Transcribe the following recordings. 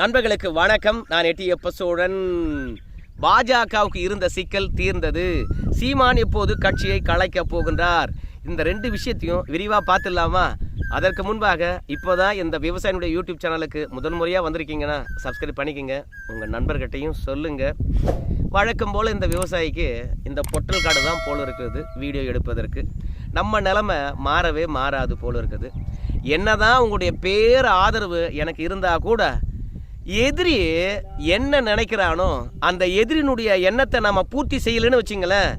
நண்பர்களுக்கு வணக்கம். நான் எட்டியப்ப சோழன் பாஜகவுக்கு இருந்த சிக்கல் தீர்ந்தது. சீமான் இப்போது கட்சியை கலைக்கப் போகின்றார்? இந்த ரெண்டு விஷயத்தையும் விரிவாக பார்த்துடலாமா? அதற்கு முன்பாக இப்போதான் இந்த விவசாயினுடைய யூடியூப் சேனலுக்கு முதல் முறையாக வந்திருக்கீங்கன்னா சப்ஸ்கிரைப் பண்ணிக்கோங்க. உங்கள் நண்பர்கிட்டையும் சொல்லுங்கள் வழக்கம் போல் இந்த விவசாயிக்கு இந்த பொட்டல் காடு தான் போல இருக்குது வீடியோ எடுப்பதற்கு. நம்ம நிலமை மாறவே மாறாது போல இருக்குது. என்னதான் உங்களுடைய பேர் ஆதரவு எனக்கு இருந்தால் கூட எதிரி என்ன நினைக்கிறானோ அந்த எதிரினுடைய எண்ணத்தை நம்ம பூர்த்தி செய்யலைன்னு வச்சுங்களேன்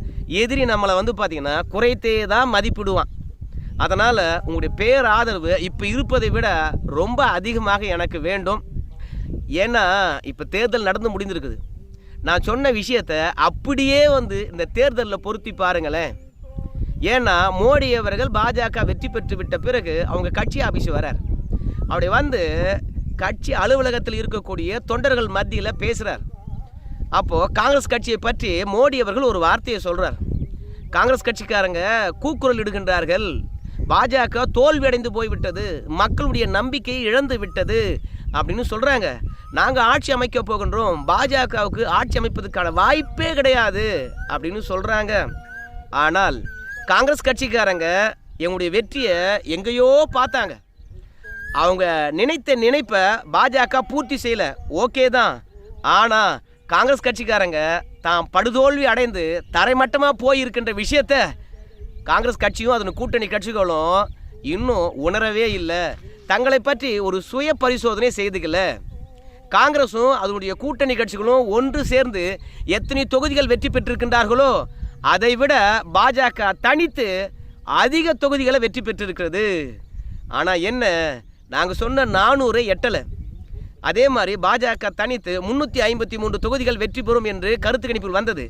எதிரி நம்மளை வந்து பார்த்திங்கன்னா குறைத்தே தான் மதிப்பிடுவான். அதனால் உங்களுடைய பேர் ஆதரவு இப்போ இருப்பதை விட ரொம்ப அதிகமாக எனக்கு வேண்டும். ஏன்னா இப்போ தேர்தல் நடந்து முடிந்திருக்குது. நான் சொன்ன விஷயத்த அப்படியே வந்து இந்த தேர்தலில் பொருத்தி பாருங்களேன். ஏன்னா மோடி அவர்கள் பாஜக வெற்றி பெற்று விட்ட பிறகு அவங்க கட்சி ஆஃபீஸ் வரார். அப்படி வந்து கட்சி அலுவலகத்தில் இருக்கக்கூடிய தொண்டர்கள் மத்தியில் பேசுகிறார் அப்போது காங்கிரஸ் கட்சியை பற்றி மோடி அவர்கள் ஒரு வார்த்தையை சொல்கிறார் காங்கிரஸ் கட்சிக்காரங்க கூக்குரல் இடுகின்றார்கள். பாஜக தோல்வியடைந்து போய்விட்டது. மக்களுடைய நம்பிக்கையை இழந்து விட்டது அப்படின்னு சொல்கிறாங்க நாங்கள் ஆட்சி அமைக்க போகின்றோம். பாஜகவுக்கு ஆட்சி அமைப்பதற்கான வாய்ப்பே கிடையாது அப்படின்னு சொல்கிறாங்க ஆனால் காங்கிரஸ் கட்சிக்காரங்க எங்களுடைய வெற்றியை எங்கேயோ பார்த்தாங்க. அவங்க நினைத்த நினைப்பை பாஜக பூர்த்தி செய்யலை. ஓகே தான். ஆனால் காங்கிரஸ் கட்சிக்காரங்க தான் படுதோல்வி அடைந்து தரைமட்டமாக போயிருக்கின்ற விஷயத்த காங்கிரஸ் கட்சியும் அதன் கூட்டணி கட்சிகளும் இன்னும் உணரவே இல்லை. தங்களை பற்றி ஒரு சுய பரிசோதனை செய்துக்கல. காங்கிரஸும் அதனுடைய கூட்டணி கட்சிகளும் ஒன்று சேர்ந்து எத்தனை தொகுதிகள் வெற்றி பெற்றிருக்கின்றார்களோ அதை விட பாஜக தனித்து அதிக தொகுதிகளை வெற்றி பெற்றிருக்கிறது. ஆனால் என்ன நாங்கள் சொன்ன நானூறு எட்டலை. அதே மாதிரி பாஜக தனித்து முன்னூற்றி ஐம்பத்தி மூன்று தொகுதிகள் வெற்றி பெறும் என்று கருத்து கணிப்பில் வந்தது.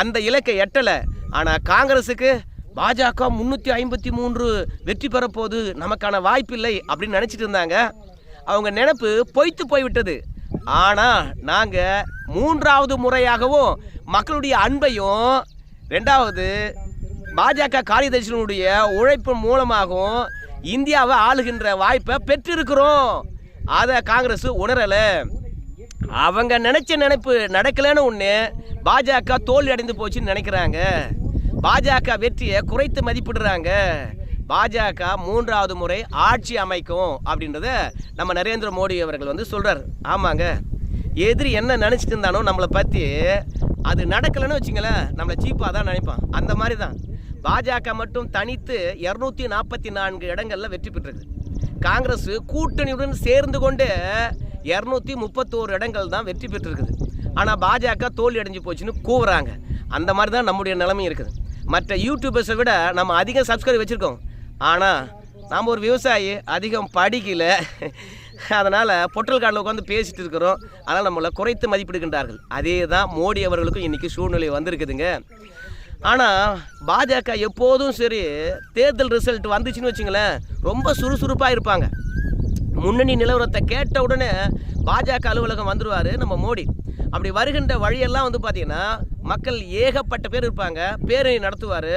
அந்த இலக்கை எட்டலை. ஆனால் காங்கிரஸுக்கு பாஜக முன்னூற்றி ஐம்பத்தி மூன்று வெற்றி பெறப்போது நமக்கான வாய்ப்பில்லை அப்படின்னு நினச்சிட்டு இருந்தாங்க. அவங்க நினப்பு பொய்த்து போய்விட்டது. ஆனால் நாங்கள் மூன்றாவது முறையாகவும் மக்களுடைய அன்பையும் ரெண்டாவது பாஜக காரியதர்சனுடைய உழைப்பு மூலமாகவும் இந்தியாவை ஆளுகின்ற வாய்ப்பை பெற்றிருக்கிறோம். அதை காங்கிரஸ் உணரலை. அவங்க நினைச்ச நினைப்பு நடக்கலைன்னு ஒன்று பாஜக தோல்வி அடைந்து போச்சுன்னு நினைக்கிறாங்க. பாஜக வெற்றியை குறைத்து மதிப்பிடுறாங்க. பாஜக மூன்றாவது முறை ஆட்சி அமைக்கும் அப்படின்றத நம்ம நரேந்திர மோடி அவர்கள் வந்து சொல்கிறார் ஆமாங்க. எதிரி என்ன நினச்சிட்டு இருந்தானோ நம்மளை பற்றி அது நடக்கலைன்னு வச்சுங்களேன் நம்மளை சீப்பாக தான் நினைப்பான். அந்த மாதிரி தான் பாஜக மட்டும் தனித்து இரநூத்தி நாற்பத்தி நான்கு இடங்களில் வெற்றி பெற்றிருக்கு காங்கிரஸ் கூட்டணியுடன் சேர்ந்து கொண்டு இரநூத்தி முப்பத்தோரு இடங்கள் தான் வெற்றி பெற்றிருக்குது. ஆனால் பாஜக தோல்வி அடைஞ்சு போச்சுன்னு கூவுறாங்க. அந்த மாதிரி தான் நம்முடைய நிலைமை இருக்குது. மற்ற யூடியூபர்ஸை விட நம்ம அதிகம் சப்ஸ்கிரைப் வச்சுருக்கோம். ஆனால் நாம் ஒரு விவசாயி அதிகம் படிக்கல. அதனால் பொட்டல் காட்டில் உட்காந்து பேசிட்டு இருக்கிறோம். அதனால் நம்மளை குறைத்து மதிப்பிடுகின்றார்கள். அதே தான் மோடி அவர்களுக்கும் இன்றைக்கி சூழ்நிலை வந்திருக்குதுங்க. ஆனால் பாஜக எப்போதும் சரி தேர்தல் ரிசல்ட் வந்துச்சுன்னு வச்சுங்களேன் ரொம்ப சுறுசுறுப்பாக இருப்பாங்க. முன்னணி நிலவரத்தை கேட்ட உடனே பாஜக அலுவலகம் வந்துடுவார் நம்ம மோடி. அப்படி வருகின்ற வழியெல்லாம் வந்து பார்த்திங்கன்னா மக்கள் ஏகப்பட்ட பேர் இருப்பாங்க பேரணி நடத்துவார்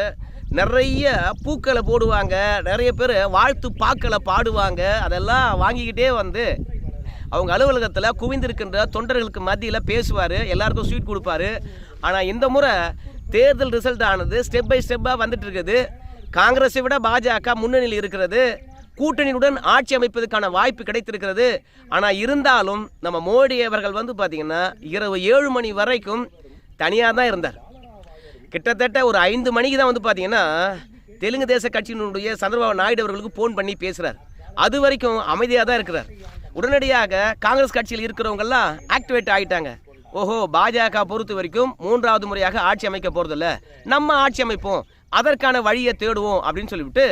நிறைய பூக்களை போடுவாங்க நிறைய பேர் வாழ்த்து பாக்களை பாடுவாங்க அதெல்லாம் வாங்கிக்கிட்டே வந்து அவங்க அலுவலகத்தில் குவிந்திருக்கின்ற தொண்டர்களுக்கு மத்தியில் பேசுவார் எல்லாருக்கும் ஸ்வீட் கொடுப்பாரு. ஆனால் இந்த முறை தேர்தல் ரிசல்ட் ஆனது ஸ்டெப் பை ஸ்டெப்பாக வந்துட்டு இருக்குது. காங்கிரஸை விட பாஜக முன்னணியில் இருக்கிறது. கூட்டணியுடன் ஆட்சி அமைப்பதற்கான வாய்ப்பு கிடைத்திருக்கிறது. ஆனால் இருந்தாலும் நம்ம மோடி அவர்கள் வந்து பார்த்திங்கன்னா இரவு ஏழு மணி வரைக்கும் தனியாக தான் இருந்தார். கிட்டத்தட்ட ஒரு ஐந்து மணிக்கு தான் வந்து பார்த்திங்கன்னா தெலுங்கு தேச கட்சியினுடைய சந்திரபாபு நாயுடு அவர்களுக்கு ஃபோன் பண்ணி பேசுகிறார் அது வரைக்கும் அமைதியாக தான் இருக்கிறார். உடனடியாக காங்கிரஸ் கட்சியில் இருக்கிறவங்கெல்லாம் ஆக்டிவேட் ஆகிட்டாங்க ஓஹோ பாஜக பொறுத்த வரைக்கும் மூன்றாவது முறையாக ஆட்சி அமைக்க போகிறதில்ல நம்ம ஆட்சி அமைப்போம். அதற்கான வழியை தேடுவோம் அப்படின்னு சொல்லிவிட்டு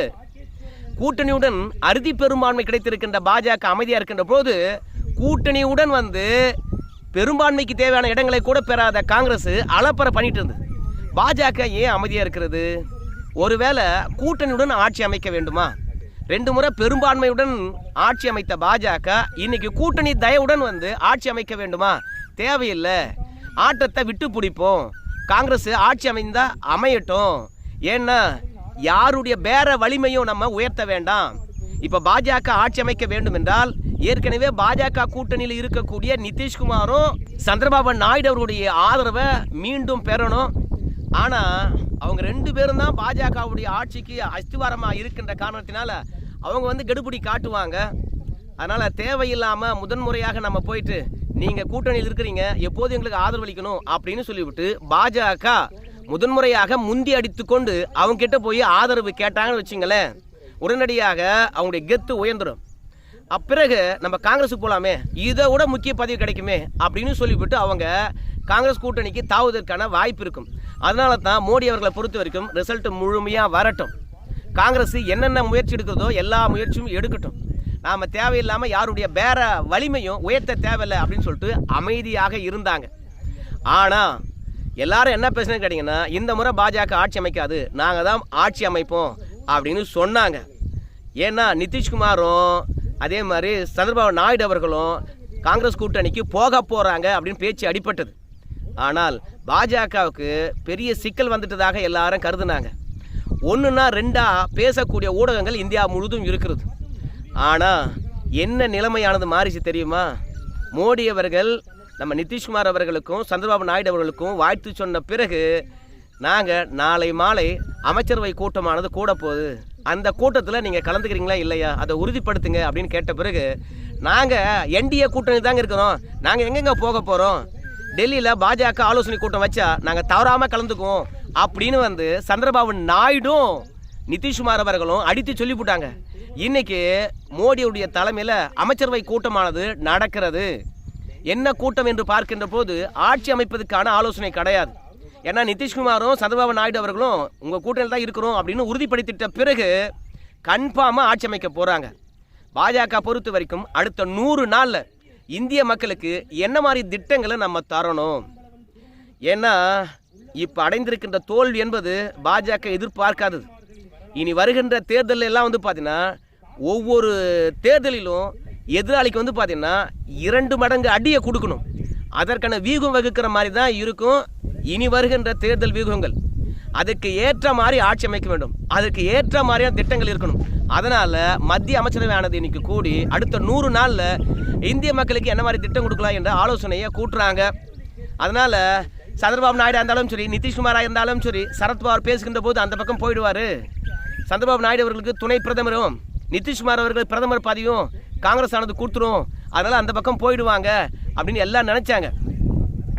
கூட்டணியுடன் அறுதி பெரும்பான்மை கிடைத்திருக்கின்ற பாஜக அமைதியாக இருக்கின்ற போது கூட்டணியுடன் வந்து பெரும்பான்மைக்கு தேவையான இடங்களை கூட பெறாத காங்கிரஸ் அலப்பற பண்ணிட்டு இருந்தது. பாஜக ஏன் அமைதியாக இருக்கிறது? ஒருவேளை கூட்டணியுடன் ஆட்சி அமைக்க வேண்டுமா? ரெண்டு முறை பெரும்பான்மையுடன் ஆட்சி அமைத்த பாஜக இன்னைக்கு கூட்டணி தயவுடன் வந்து ஆட்சி அமைக்க வேண்டுமா? தேவையில்லை. ஆட்டத்தை விட்டு பிடிப்போம். காங்கிரஸ் ஆட்சி அமைந்தா அமையட்டும். ஏன்னா யாருடைய பேர வலிமையும் நம்ம உயர்த்த வேண்டாம். இப்போ பாஜக ஆட்சி அமைக்க வேண்டும் என்றால் ஏற்கனவே பாஜக கூட்டணியில் இருக்கக்கூடிய நிதிஷ்குமாரும் சந்திரபாபு நாயுடு அவருடைய ஆதரவை மீண்டும் பெறணும். ஆனால் அவங்க ரெண்டு பேரும் தான் பாஜகவுடைய ஆட்சிக்கு அஸ்திவாரமாக இருக்கின்ற காரணத்தினால அவங்க வந்து கெடுபிடி காட்டுவாங்க. அதனால் தேவையில்லாமல் முதன்முறையாக நம்ம போயிட்டு நீங்கள் கூட்டணியில் இருக்கிறீங்க எப்போது எங்களுக்கு ஆதரவளிக்கணும் அப்படின்னு சொல்லிவிட்டு பாஜக முதன்முறையாக முந்தி அடித்துக்கொண்டு அவங்க கிட்ட போய் ஆதரவு கேட்டாங்கன்னு வச்சுங்களேன் உடனடியாக அவங்களுடைய கெத்து உயர்ந்துடும். அப்பிறகு நம்ம காங்கிரஸுக்கு போகலாமே இதை விட முக்கிய பதவி கிடைக்குமே அப்படின்னு சொல்லிவிட்டு அவங்க காங்கிரஸ் கூட்டணிக்கு தாவுவதற்கான வாய்ப்பு இருக்கும். அதனால தான் மோடி அவர்களை பொறுத்த வரைக்கும் ரிசல்ட் முழுமையாக வரட்டும். காங்கிரஸ் என்னென்ன முயற்சி எடுக்கிறதோ எல்லா முயற்சியும் எடுக்கட்டும். நாம் தேவையில்லாமல் யாருடைய பேர வலிமையும் உயர்த்த தேவையில்லை அப்படின்னு சொல்லிட்டு அமைதியாக இருந்தாங்க. ஆனால் எல்லாரும் என்ன பேசுனது கேட்டிங்கன்னா இந்த முறை பாஜக ஆட்சி அமைக்காது நாங்கள் தான் ஆட்சி அமைப்போம் அப்படின்னு சொன்னாங்க. ஏன்னா நிதிஷ்குமாரும் அதே மாதிரி சந்திரபாபு நாயுடு அவர்களும் காங்கிரஸ் கூட்டணிக்கு போக போகிறாங்க அப்படின்னு பேச்சு அடிப்பட்டது ஆனால் பாஜகவுக்கு பெரிய சிக்கல் வந்துட்டதாக எல்லாரும் கருதுனாங்க. ஒன்றுனா ரெண்டாக பேசக்கூடிய ஊடகங்கள் இந்தியா முழுதும் இருக்கிறது. ஆனால் என்ன நிலைமையானது மாறிச்சு தெரியுமா? மோடி அவர்கள் நம்ம நிதிஷ்குமார் அவர்களுக்கும் சந்திரபாபு நாயுடு அவர்களுக்கும் வாழ்த்து சொன்ன பிறகு நாங்கள் நாளை மாலை அமைச்சரவை கூட்டமானது கூட போகுது. அந்த கூட்டத்தில் நீங்கள் கலந்துக்கிறீங்களா இல்லையா? அதை உறுதிப்படுத்துங்க அப்படின்னு கேட்ட பிறகு நாங்கள் என்டிஏ கூட்டணி தாங்க இருக்கிறோம். நாங்கள் எங்கெங்க போக போகிறோம் டெல்லியில் பாஜக ஆலோசனை கூட்டம் வச்சா நாங்கள் தவறாமல் கலந்துக்குவோம் அப்படின்னு வந்து சந்திரபாபு நாயுடும் நிதிஷ்குமார் அவர்களும் அடித்து சொல்லிவிட்டாங்க இன்னைக்கு மோடியுடைய தலைமையில் அமைச்சரவை கூட்டமானது நடக்கிறது. என்ன கூட்டம் என்று பார்க்கின்ற போது ஆட்சி அமைப்பதற்கான ஆலோசனை கிடையாது. ஏன்னா நிதிஷ்குமாரும் சந்திரபாபு நாயுடு அவர்களும் உங்கள் கூட்டணியில் தான் இருக்கிறோம் அப்படின்னு உறுதிப்படுத்திட்ட பிறகு கன்ஃபார்மாக ஆட்சி அமைக்க போகிறாங்க பாஜக பொறுத்த வரைக்கும் அடுத்த நூறு நாளில் இந்திய மக்களுக்கு என்ன மாதிரி திட்டங்களை நம்ம தரணும்? ஏன்னா இப்போ அடைந்திருக்கின்ற தோல்வி என்பது பாஜக எதிர்பார்க்காதது. இனி வருகின்ற தேர்தல் எல்லாம் வந்து பார்த்தீங்கன்னா ஒவ்வொரு தேர்தலிலும் எதிராளிக்கு வந்து பார்த்தீங்கன்னா இரண்டு மடங்கு அடியை கொடுக்கணும். அதற்கான வியூகம் வகுக்கிற மாதிரி தான் இருக்கும். இனி வருகின்ற தேர்தல் வியூகங்கள் அதுக்கு ஏற்ற மாதிரி ஆட்சி அமைக்க வேண்டும். அதுக்கு ஏற்ற மாதிரியான திட்டங்கள் இருக்கணும். அதனால் மத்திய அமைச்சரவை ஆனது இன்னைக்கு கூடி அடுத்த நூறு நாளில் இந்திய மக்களுக்கு என்ன மாதிரி திட்டம் கொடுக்கலாம் என்ற ஆலோசனையை கூட்டுறாங்க. அதனால் சந்திரபாபு நாயுடு இருந்தாலும் சரி நிதிஷ்குமாராக இருந்தாலும் சரி சரத்பவார் பேசுகின்ற போது அந்த பக்கம் போயிடுவார். சந்திரபாபு நாயுடு அவர்களுக்கு துணை பிரதமரும். நிதிஷ்குமார் அவர்கள் பிரதமர் பதவியும் காங்கிரஸ் ஆனது கொடுத்துரும் அதனால் அந்த பக்கம் போயிடுவாங்க அப்படின்னு எல்லாம் நினச்சாங்க.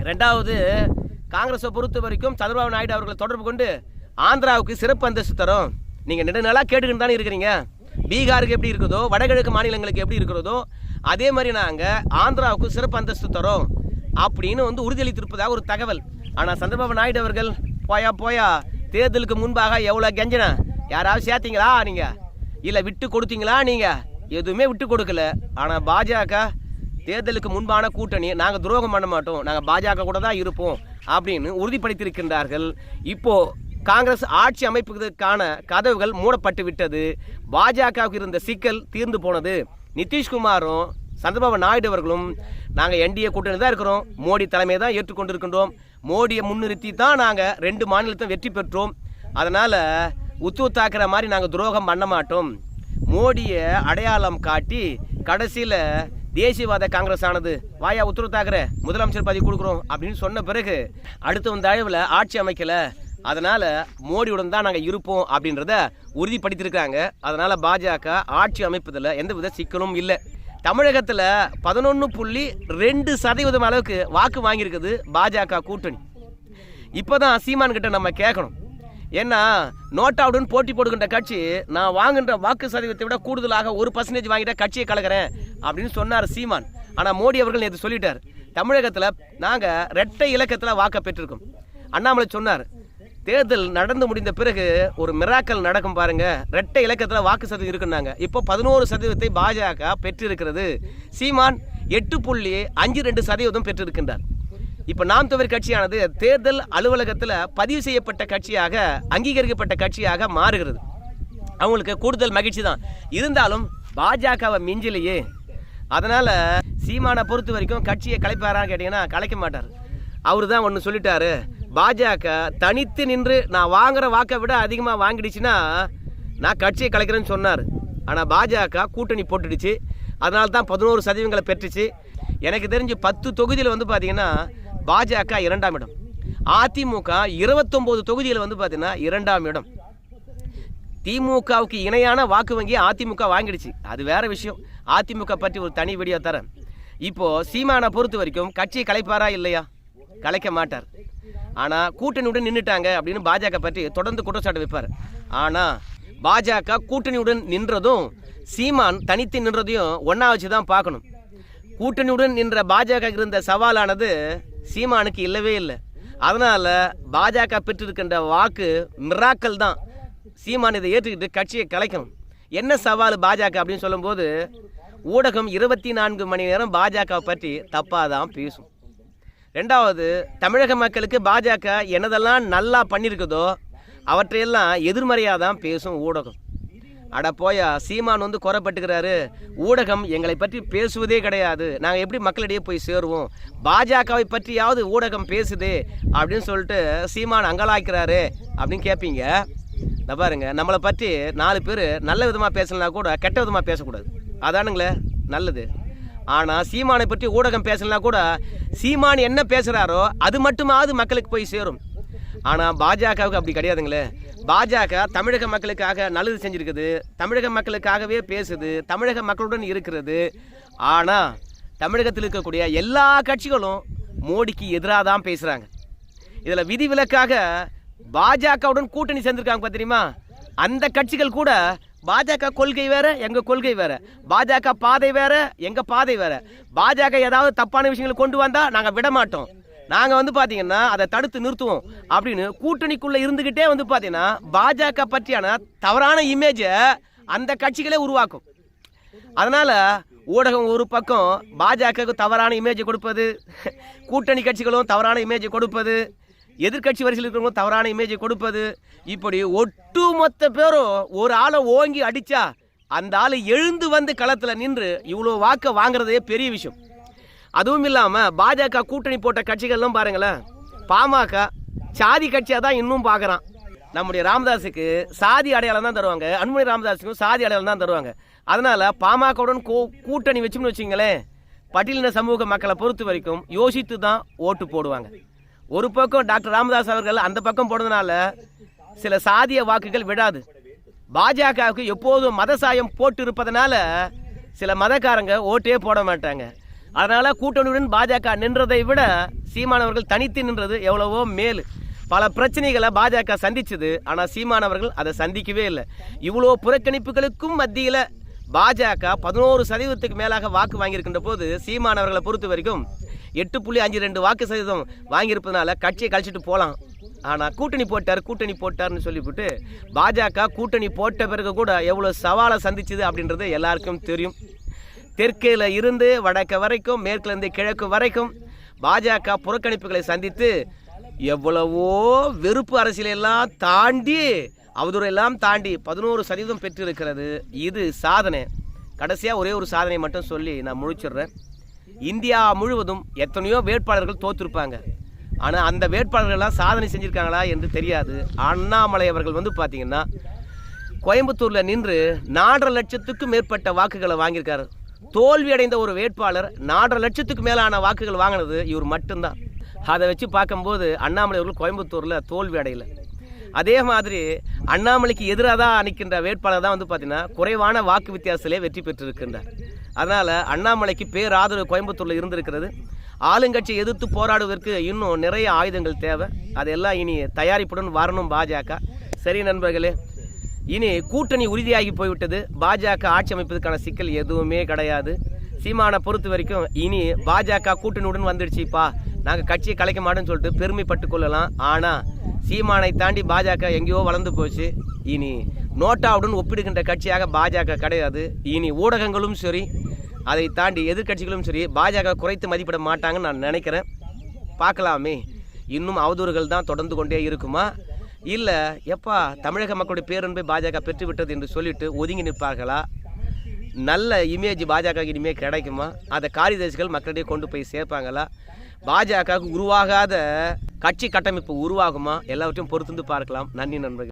ரெண்டாவது காங்கிரஸை பொறுத்த வரைக்கும் சந்திரபாபு நாயுடு அவர்களை தொடர்பு கொண்டு ஆந்திராவுக்கு சிறப்பு அந்தஸ்து தரும். நீங்கள் நெடுநாளாக கேட்டுக்கிட்டு தானே இருக்கிறீங்க. பீகாருக்கு எப்படி இருக்குதோ வடகிழக்கு மாநிலங்களுக்கு எப்படி இருக்கிறதோ அதே மாதிரி நாங்கள் ஆந்திராவுக்கு சிறப்பு அந்தஸ்து தரோம் அப்படின்னு வந்து உறுதியளித்திருப்பதாக ஒரு தகவல். ஆனால் சந்திரபாபு நாயுடு அவர்கள் போயா போயா தேர்தலுக்கு முன்பாக எவ்வளோ கெஞ்சனா? யாராவது சேர்த்தீங்களா நீங்கள் இல்லை விட்டு கொடுத்தீங்களா நீங்கள் எதுவுமே விட்டு கொடுக்கல. ஆனால் பாஜக தேர்தலுக்கு முன்பான கூட்டணி நாங்கள் துரோகம் பண்ண மாட்டோம். நாங்கள் பாஜக கூட தான் இருப்போம் அப்படின்னு உறுதிப்படுத்தியிருக்கின்றார்கள். இப்போ காங்கிரஸ் ஆட்சி அமைப்பதற்கான கதவுகள் மூடப்பட்டு விட்டது. பாஜகவுக்கு இருந்த சிக்கல் தீர்ந்து போனது. நிதிஷ்குமாரும் சந்திரபாபு நாயுடு அவர்களும் நாங்கள் என்டிஏ கூட்டணி தான் இருக்கிறோம். மோடி தலைமையை தான் ஏற்றுக்கொண்டிருக்கின்றோம். மோடியை முன்னிறுத்தி தான் நாங்கள் ரெண்டு மாநிலத்தையும் வெற்றி பெற்றோம். அதனால் உத்துவ தாக்குற மாதிரி நாங்கள் துரோகம் பண்ண மாட்டோம் மோடியை அடையாளம் காட்டி கடைசியில் தேசியவாத காங்கிரஸ் ஆனது வாயா உத்தரவு தாக்குற முதலமைச்சர் பதவி கொடுக்குறோம் அப்படின்னு சொன்ன பிறகு அடுத்த வந்த அளவில் ஆட்சி அமைக்கலை. அதனால் மோடியுடன் தான் நாங்கள் இருப்போம் அப்படின்றத உறுதிப்படுத்தியிருக்காங்க. அதனால் பாஜக ஆட்சி அமைப்பதில் எந்த வித சிக்கலும் இல்லை. தமிழகத்தில் பதினொன்று புள்ளி ரெண்டு சதவீதம் அளவுக்கு வாக்கு வாங்கியிருக்குது பாஜக கூட்டணி. இப்போ தான் சீமான்கிட்ட நம்ம கேட்கணும். ஏன்னா நோட்டாவுடன் போட்டி போடுகின்ற கட்சி நான் வாங்குகின்ற வாக்கு சதவீதத்தை விட கூடுதலாக ஒரு பர்சன்டேஜ் வாங்கிட்டா கட்சியை கலக்கிறேன் அப்படின்னு சொன்னார் சீமான். ஆனால் மோடி அவர்கள் நேற்று சொல்லிட்டார். தமிழகத்தில் நாங்கள் ரெட்டை இலக்கத்தில் வாக்க பெற்றிருக்கோம். அண்ணாமலை சொன்னார் தேர்தல் நடந்து முடிந்த பிறகு ஒரு மிராக்கல் நடக்கும் பாருங்க. ரெட்டை இலக்கத்தில் வாக்கு சதவீதம் இருக்குன்னாங்க. இப்போ பதினோரு சதவீதத்தை பாஜக பெற்றிருக்கிறது. சீமான் எட்டு புள்ளி அஞ்சு ரெண்டு சதவீதம் பெற்றிருக்கின்றார். இப்போ நாம் தமிழ் கட்சியானது தேர்தல் அலுவலகத்தில் பதிவு செய்யப்பட்ட கட்சியாக அங்கீகரிக்கப்பட்ட கட்சியாக மாறுகிறது. அவங்களுக்கு கூடுதல் மகிழ்ச்சி தான். இருந்தாலும் பாஜகவை மிஞ்சிலேயே. அதனால் சீமானை பொறுத்த வரைக்கும் கட்சியை கலைப்பாரான்னு கேட்டிங்கன்னா கலைக்க மாட்டார். அவர் தான் ஒன்று சொல்லிட்டாரு. பாஜக தனித்து நின்று நான் வாங்குகிற வாக்கை விட அதிகமாக வாங்கிடுச்சுன்னா நான் கட்சியை கலைக்கிறேன்னு சொன்னார். ஆனால் பாஜக கூட்டணி போட்டுடுச்சு. அதனால தான் பதினோரு சதவீதங்களை பெற்றுச்சு. எனக்கு தெரிஞ்சு பத்து தொகுதியில் வந்து பார்த்திங்கன்னா பாஜக இரண்டாம் இடம். அதிமுக இருபத்தொம்போது தொகுதியில் வந்து பார்த்தீங்கன்னா இரண்டாம் இடம். திமுகவுக்கு இணையான வாக்கு வங்கி அதிமுக வாங்கிடுச்சு. அது வேற விஷயம். அதிமுக பற்றி ஒரு தனி வீடியோ தரேன். இப்போது சீமானை பொறுத்த வரைக்கும் கட்சியை கலைப்பாரா இல்லையா? கலைக்க மாட்டார். ஆனால் கூட்டணியுடன் நின்றுட்டாங்க அப்படின்னு பாஜக பற்றி தொடர்ந்து குற்றச்சாட்டு வைப்பார். ஆனால் பாஜக கூட்டணியுடன் நின்றதும் சீமான் தனித்து நின்றதையும் ஒன்றா வச்சு தான் பார்க்கணும் கூட்டணியுடன் நின்ற பாஜக இருந்த சவாலானது சீமானுக்கு இல்லவே இல்லை. அதனால் பாஜக பெற்றிருக்கின்ற வாக்கு மிராக்கல் தான். சீமான் இதை ஏற்றுக்கிட்டு கட்சியை கலைக்கணும். என்ன சவால் பாஜக அப்படின்னு சொல்லும்போது ஊடகம் இருபத்தி நான்கு மணி நேரம் பாஜக பற்றி தப்பாக தான் பேசும். ரெண்டாவது தமிழக மக்களுக்கு பாஜக என்னதெல்லாம் நல்லா பண்ணியிருக்குதோ அவற்றையெல்லாம் எதிர்மறையாக தான் பேசும் ஊடகம். அட போயா சீமான் வந்து குறைப்பட்டுக்கிறாரு ஊடகம் எங்களை பற்றி பேசுவதே கிடையாது. நாங்கள் எப்படி மக்களிடையே போய் சேருவோம்? பாஜகவை பற்றியாவது ஊடகம் பேசுது அப்படின்னு சொல்லிட்டு சீமான் அங்கலாய்க்கிறாரு. அப்படின்னு கேட்பீங்க இந்த பாருங்க நம்மளை பற்றி நாலு பேர் நல்ல விதமாக பேசலனா கூட கெட்ட விதமாக பேசக்கூடாது. அதானுங்களே நல்லது. ஆனால் சீமானை பற்றி ஊடகம் பேசலனா கூட சீமான் என்ன பேசுகிறாரோ அது மட்டுமாவது மக்களுக்கு போய் சேரும். ஆனால் பாஜகவுக்கு அப்படி கிடையாதுங்களே. பாஜக தமிழக மக்களுக்காக நல்லது செஞ்சுருக்குது தமிழக மக்களுக்காகவே பேசுது தமிழக மக்களுடன் இருக்கிறது. ஆனால் தமிழகத்தில் இருக்கக்கூடிய எல்லா கட்சிகளும் மோடிக்கு எதிராக தான் பேசுகிறாங்க இதில் விதிவிலக்காக பாஜகவுடன் கூட்டணி சேர்ந்திருக்காங்க பார்த்தா தெரியுமா அந்த கட்சிகள் கூட பாஜக கொள்கை வேற எங்க கொள்கை வேற. பாஜக பாதை வேற எங்க பாதை வேற. பாஜக ஏதாவது தப்பான விஷயங்களை கொண்டு வந்தா நாங்க விட மாட்டோம். நாங்க வந்து பாத்தீங்கன்னா அதை தடுத்து நிறுத்துவோம் அப்படின்னு கூட்டணிக்குள்ள இருந்துகிட்டே வந்து பாத்தீங்கன்னா பாஜக பற்றியான தவறான இமேஜை அந்த கட்சிகளே உருவாக்கும். அதனால ஊடகம் ஒரு பக்கம் பாஜகவுக்கு தவறான இமேஜை கொடுப்பது கூட்டணி கட்சிகளும் தவறான இமேஜை கொடுப்பது எதிர்க்கட்சி வரிசையில் இருக்கிறவங்களும் தவறான இமேஜை கொடுப்பது. இப்படி ஒட்டுமொத்த பேரும் ஒரு ஆளை ஓங்கி அடிச்சா அந்த ஆளை எழுந்து வந்து களத்தில் நின்று இவ்வளோ வாக்கை வாங்குறதே பெரிய விஷயம். அதுவும் இல்லாமல் பாஜக கூட்டணி போட்ட கட்சிகள்லாம் பாருங்களேன். பாமக சாதி கட்சியாக தான் இன்னும் பார்க்குறான் நம்முடைய ராமதாஸுக்கு சாதி அடையாளம் தான் தருவாங்க. அன்புமணி ராமதாஸுக்கும் சாதி அடையாளம் தான் தருவாங்க. அதனால் பாமகவுடன் கூ கூட்டணி வச்சோம்னு வச்சிங்களேன் பட்டியலின சமூக மக்களை பொறுத்த வரைக்கும் யோசித்து தான் ஓட்டு போடுவாங்க. ஒரு பக்கம் டாக்டர் ராமதாஸ் அவர்கள் அந்த பக்கம் போனதுனால சில சாதிய வாக்குகள் விடாது பாஜகவுக்கு எப்போதும் மத சாயம் போட்டு இருப்பதனால சில மதக்காரங்க ஓட்டே போட மாட்டாங்க. அதனால கூட்டணியுடன் பாஜக நின்றதை விட சீமானவர்கள் தனித்து நின்றது எவ்வளவோ மேல். பல பிரச்சனைகளை பாஜக சந்திச்சது ஆனால் சீமானவர்கள் அதை சந்திக்கவே இல்லை. இவ்வளோ புறக்கணிப்புகளுக்கும் மத்தியில் பாஜக பதினோரு சதவீதத்துக்கு மேலாக வாக்கு வாங்கியிருக்கின்ற போது சீமானவர்களை பொறுத்த வரைக்கும் எட்டு புள்ளி அஞ்சு ரெண்டு வாக்கு சதவீதம் வாங்கியிருப்பதனால கட்சியை கழிச்சிட்டு போகலாம் ஆனால் கூட்டணி போட்டார் கூட்டணி போட்டார்னு சொல்லிவிட்டு பாஜக கூட்டணி போட்ட பிறகு கூட எவ்வளோ சவாலை சந்திச்சுது அப்படின்றது எல்லாருக்கும் தெரியும். தெற்கில் இருந்து வடக்கு வரைக்கும் மேற்குலேருந்து கிழக்கு வரைக்கும் பாஜக புறக்கணிப்புகளை சந்தித்து எவ்வளவோ வெறுப்பு அரசியலெல்லாம் தாண்டி அவதூறையெல்லாம் தாண்டி பதினோரு சதவீதம் பெற்றிருக்கிறது. இது சாதனை. கடைசியாக ஒரே ஒரு சாதனை மட்டும் சொல்லி நான் முழிச்சிடுறேன் இந்தியா முழுவதும் எத்தனையோ வேட்பாளர்கள் தோற்றுருப்பாங்க ஆனால் அந்த வேட்பாளர்கள்லாம் சாதனை செஞ்சுருக்காங்களா என்று தெரியாது. அண்ணாமலை அவர்கள் வந்து பார்த்திங்கன்னா கோயம்புத்தூரில் நின்று நாலரை லட்சத்துக்கும் மேற்பட்ட வாக்குகளை வாங்கியிருக்காரு. தோல்வி அடைந்த ஒரு வேட்பாளர் நாலரை லட்சத்துக்கு மேலான வாக்குகள் வாங்கினது இவர் மட்டும்தான். அதை வச்சு பார்க்கும்போது அண்ணாமலை அவர்கள் கோயம்புத்தூரில் தோல்வி அடையலை. அதே மாதிரி அண்ணாமலைக்கு எதிராக தான் நிற்கின்ற வேட்பாளர் தான் வந்து பார்த்தீங்கன்னா குறைவான வாக்கு வித்தியாசத்திலே வெற்றி பெற்றிருக்கின்றார். அதனால் அண்ணாமலைக்கு பேராதரவு கோயம்புத்தூரில் இருந்திருக்கிறது. ஆளுங்கட்சியை எதிர்த்து போராடுவதற்கு இன்னும் நிறைய ஆயுதங்கள் தேவை. அதெல்லாம் இனி தயாரிப்புடன் வரணும் பாஜக. சரி நண்பர்களே இனி கூட்டணி உறுதியாகி போய்விட்டது. பாஜக ஆட்சி அமைப்பதற்கான சிக்கல் எதுவுமே கிடையாது. சீமானை பொறுத்த வரைக்கும் இனி பாஜக கூட்டணியுடன் வந்துடுச்சுப்பா நாங்கள் கட்சியை கலைக்க மாட்டோம்னு சொல்லிட்டு பெருமைப்பட்டு கொள்ளலாம். ஆனால் சீமானை தாண்டி பாஜக எங்கேயோ வளர்ந்து போச்சு. இனி நோட்டாவுடன் ஒப்பிடுகின்ற கட்சியாக பாஜக கிடையாது. இனி ஊடகங்களும் சரி அதை தாண்டி எதிர்க்கட்சிகளும் சரி பாஜக குறைத்து மதிப்பிட மாட்டாங்கன்னு நான் நினைக்கிறேன். பார்க்கலாமே. இன்னும் அவதூறுகள் தான் தொடர்ந்து கொண்டே இருக்குமா? இல்லை எப்பா தமிழக மக்களுடைய பேரன்பை பாஜக பெற்றுவிட்டது என்று சொல்லிட்டு ஒதுங்கி நிற்பார்களா? நல்ல இமேஜ் பாஜக இனிமேல் கிடைக்குமா? அதை காரிதர்சிகள் மக்களிடையே கொண்டு போய் சேர்ப்பாங்களா? பாஜகவுக்கு உருவாகாத கட்சி கட்டமைப்பு உருவாகுமா? எல்லாவற்றையும் பொறுத்து பார்க்கலாம். நன்றி நண்பர்கள்.